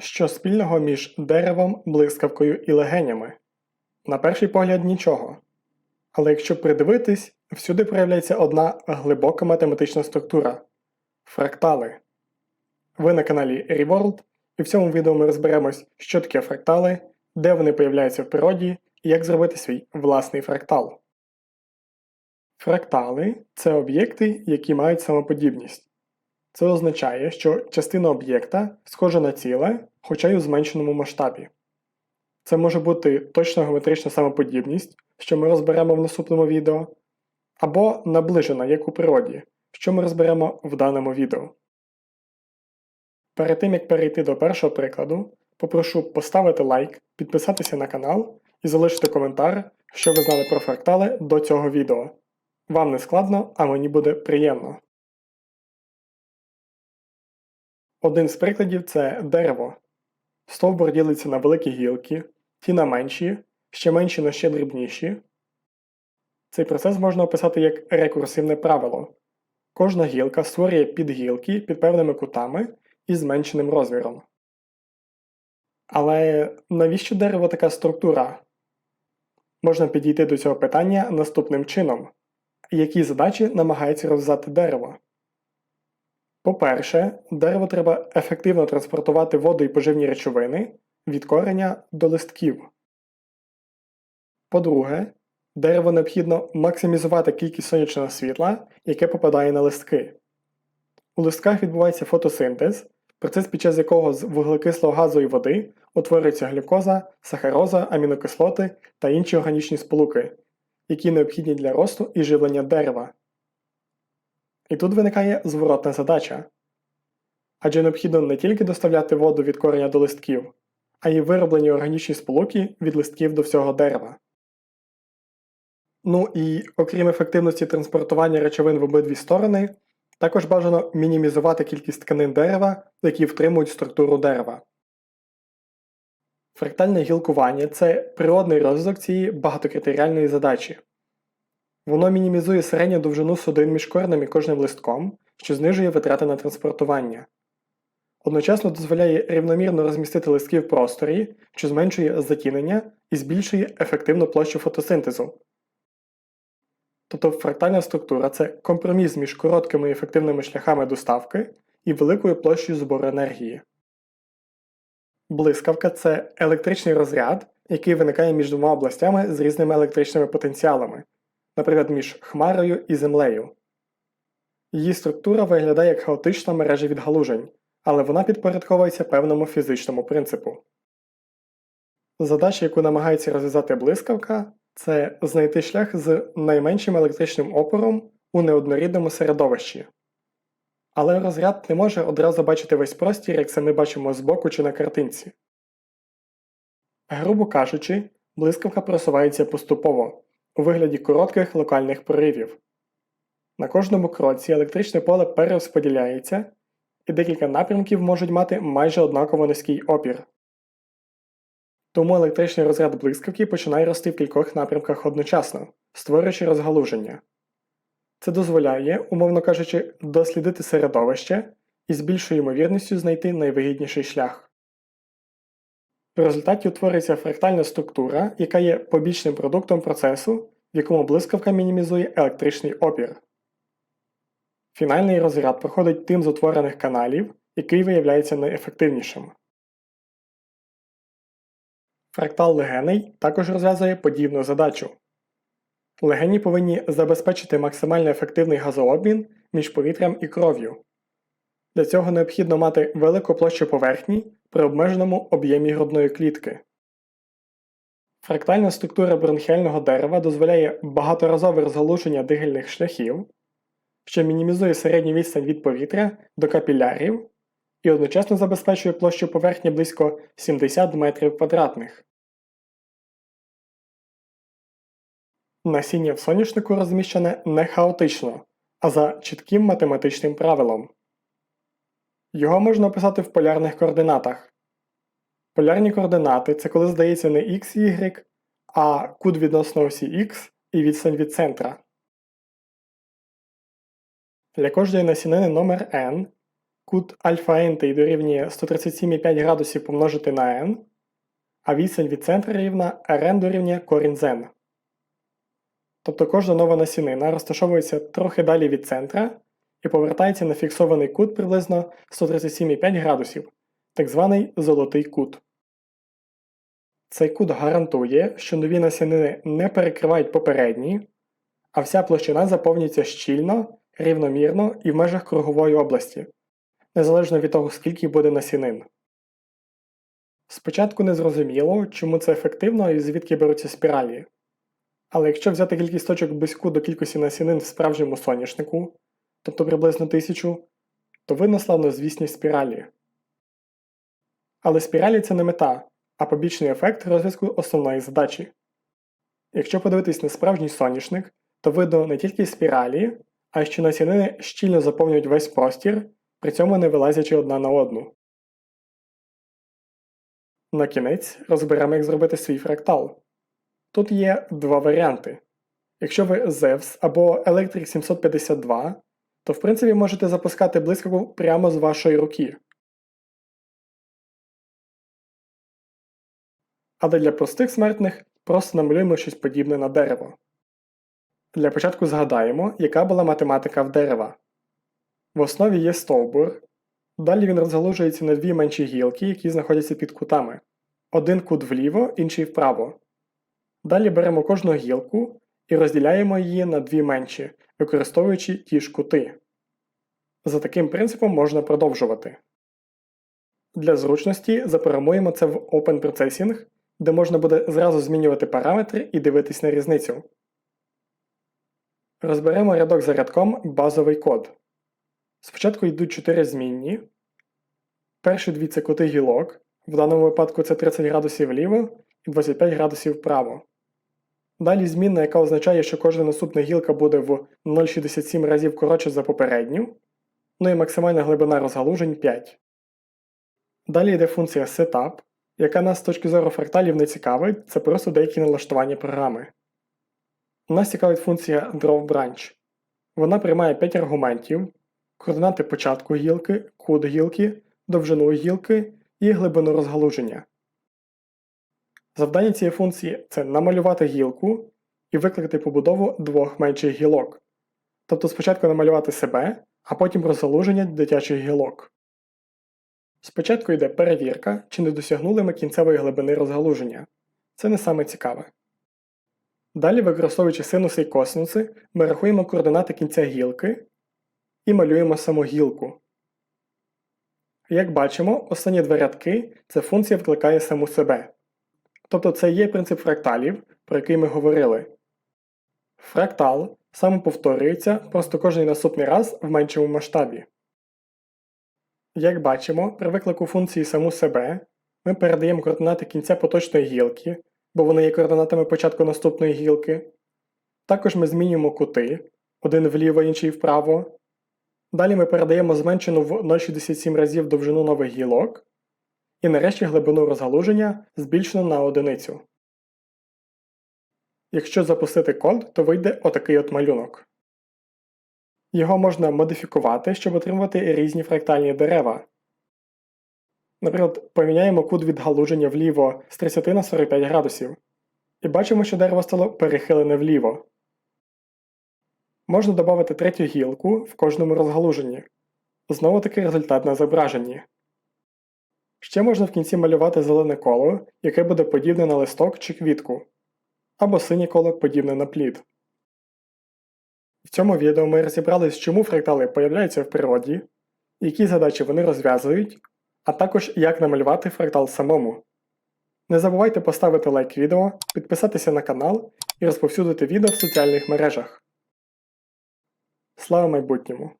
Що спільного між деревом, блискавкою і легенями? На перший погляд нічого. Але якщо придивитись, всюди проявляється одна глибока математична структура фрактали. Ви на каналі ReWorld, і в цьому відео ми розберемось, що таке фрактали, де вони появляються в природі і як зробити свій власний фрактал. Фрактали це об'єкти, які мають самоподібність. Це означає, що частина об'єкта схожа на ціле, хоча й у зменшеному масштабі. Це може бути точна геометрична самоподібність, що ми розберемо в наступному відео, або наближена, як у природі, що ми розберемо в даному відео. Перед тим як перейти до першого прикладу, попрошу поставити лайк, підписатися на канал і залишити коментар, що ви знали про фрактали до цього відео. Вам не складно, а мені буде приємно. Один з прикладів це дерево. Стовбур ділиться на великі гілки, ті на менші, ще менші на ще дрібніші. Цей процес можна описати як рекурсивне правило. Кожна гілка створює підгілки під певними кутами і зменшеним розміром. Але навіщо дерево така структура? Можна підійти до цього питання наступним чином. Які задачі намагається розв'язати дерево? По-перше, дерево треба ефективно транспортувати воду і поживні речовини від кореня до листків. По-друге, дерево необхідно максимізувати кількість сонячного світла, яке попадає на листки. У листках відбувається фотосинтез, процес під час якого з вуглекислого газу і води утворюється глюкоза, сахароза, амінокислоти та інші органічні сполуки, які необхідні для росту і живлення дерева. І тут виникає зворотна задача. Адже необхідно не тільки доставляти воду від кореня до листків, а й вироблені органічні сполуки від листків до всього дерева. Ну і окрім ефективності транспортування речовин в обидві сторони, також бажано мінімізувати кількість тканин дерева, які втримують структуру дерева. Фрактальне гілкування це природний розвиток цієї багатокритеріальної задачі. Воно мінімізує середню довжину судин між коренем і кожним листком, що знижує витрати на транспортування. Одночасно дозволяє рівномірно розмістити листки в просторі, що зменшує затінення і збільшує ефективну площу фотосинтезу. Тобто фрактальна структура це компроміс між короткими і ефективними шляхами доставки і великою площею збору енергії. Блискавка це електричний розряд, який виникає між двома областями з різними електричними потенціалами наприклад, між Хмарою і Землею. Її структура виглядає як хаотична мережа відгалужень, але вона підпорядковується певному фізичному принципу. Задача, яку намагається розв'язати блискавка, це знайти шлях з найменшим електричним опором у неоднорідному середовищі. Але розряд не може одразу бачити весь простір, як це ми бачимо збоку чи на картинці. Грубо кажучи, блискавка просувається поступово, у вигляді коротких локальних проривів. На кожному кроці електричне поле перерозподіляється, і декілька напрямків можуть мати майже однаково низький опір. Тому електричний розряд блискавки починає рости в кількох напрямках одночасно, створюючи розгалуження. Це дозволяє, умовно кажучи, дослідити середовище і з більшою ймовірністю знайти найвигідніший шлях. В результаті утворюється фрактальна структура, яка є побічним продуктом процесу, в якому блискавка мінімізує електричний опір. Фінальний розряд проходить тим з утворених каналів, який виявляється найефективнішим. Фрактал легеней також розв'язує подібну задачу. Легені повинні забезпечити максимально ефективний газообмін між повітрям і кров'ю. Для цього необхідно мати велику площу поверхні при обмеженому об'ємі грудної клітки. Фрактальна структура бронхіального дерева дозволяє багаторазове розгалуження дигельних шляхів, що мінімізує середню відстань від повітря до капілярів і одночасно забезпечує площу поверхні близько 70 метрів квадратних. Насіння в соняшнику розміщене не хаотично, а за чітким математичним правилом. Його можна описати в полярних координатах. Полярні координати це коли здається не x y, а кут відносно осі x і відстань від центра. Для кожної насінини номер n кут альфа ентей дорівнює 137,5 градусів помножити на n, а відстань від центра рівна rn дорівнює корінь з n. Тобто кожна нова насінина розташовується трохи далі від центра і повертається на фіксований кут приблизно 137,5 градусів, так званий золотий кут. Цей кут гарантує, що нові насінини не перекривають попередні, а вся площина заповнюється щільно, рівномірно і в межах кругової області, незалежно від того, скільки буде насінин. Спочатку не зрозуміло, чому це ефективно і звідки беруться спіралі. Але якщо взяти кількість точок близьку до кількості насінин в справжньому соняшнику, тобто приблизно тисячу, то видно славнозвісні спіралі. Але спіралі це не мета, а побічний ефект розв'язку основної задачі. Якщо подивитись на справжній соняшник, то видно не тільки спіралі, а й що насінини щільно заповнюють весь простір, при цьому не вилазячи одна на одну. На кінець розберемо, як зробити свій фрактал. Тут є два варіанти. Якщо ви Zeus або Electric 752, то в принципі можете запускати блискавку прямо з вашої руки. Але для простих смертних просто намалюємо щось подібне на дерево. Для початку згадаємо, яка була математика в дерева. В основі є стовбур, далі він розгалужується на дві менші гілки, які знаходяться під кутами. Один кут вліво, інший вправо. Далі беремо кожну гілку і розділяємо її на дві менші, використовуючи ті ж кути. За таким принципом можна продовжувати. Для зручності запрограмуємо це в Open Processing, де можна буде зразу змінювати параметри і дивитись на різницю. Розберемо рядок за рядком базовий код. Спочатку йдуть 4 змінні. Перші дві це кути гілок, в даному випадку це 30 градусів вліво і 25 градусів вправо. Далі змінна, яка означає, що кожна наступна гілка буде в 0,67 разів коротше за попередню, ну і максимальна глибина розгалужень 5. Далі йде функція setup, яка нас з точки зору фракталів не цікавить, це просто деякі налаштування програми. Нас цікавить функція drawBranch. Вона приймає 5 аргументів, координати початку гілки, кут гілки, довжину гілки і глибину розгалуження. Завдання цієї функції це намалювати гілку і викликати побудову двох менших гілок. Тобто спочатку намалювати себе, а потім розгалуження дитячих гілок. Спочатку йде перевірка, чи не досягнули ми кінцевої глибини розгалуження. Це не саме цікаве. Далі, використовуючи синуси і косинуси, ми рахуємо координати кінця гілки і малюємо саму гілку. Як бачимо, останні два рядки це функція викликає саму себе. Тобто це є принцип фракталів, про який ми говорили. Фрактал самоповторюється просто кожний наступний раз в меншому масштабі. Як бачимо, при виклику функції саму себе ми передаємо координати кінця поточної гілки, бо вони є координатами початку наступної гілки. Також ми змінюємо кути, один вліво, інший вправо. Далі ми передаємо зменшену в 0,67 разів довжину нових гілок. І нарешті глибину розгалуження збільшено на одиницю. Якщо запустити код, то вийде отакий от малюнок. Його можна модифікувати, щоб отримувати різні фрактальні дерева. Наприклад, поміняємо кут відгалуження вліво з 30 на 45 градусів. І бачимо, що дерево стало перехилене вліво. Можна додати третю гілку в кожному розгалуженні. Знову таки результат на зображенні. Ще можна в кінці малювати зелене коло, яке буде подібне на листок чи квітку, або синє коло подібне на плід. В цьому відео ми розібрались, чому фрактали появляються в природі, які задачі вони розв'язують, а також як намалювати фрактал самому. Не забувайте поставити лайк відео, підписатися на канал і розповсюдити відео в соціальних мережах. Слава майбутньому!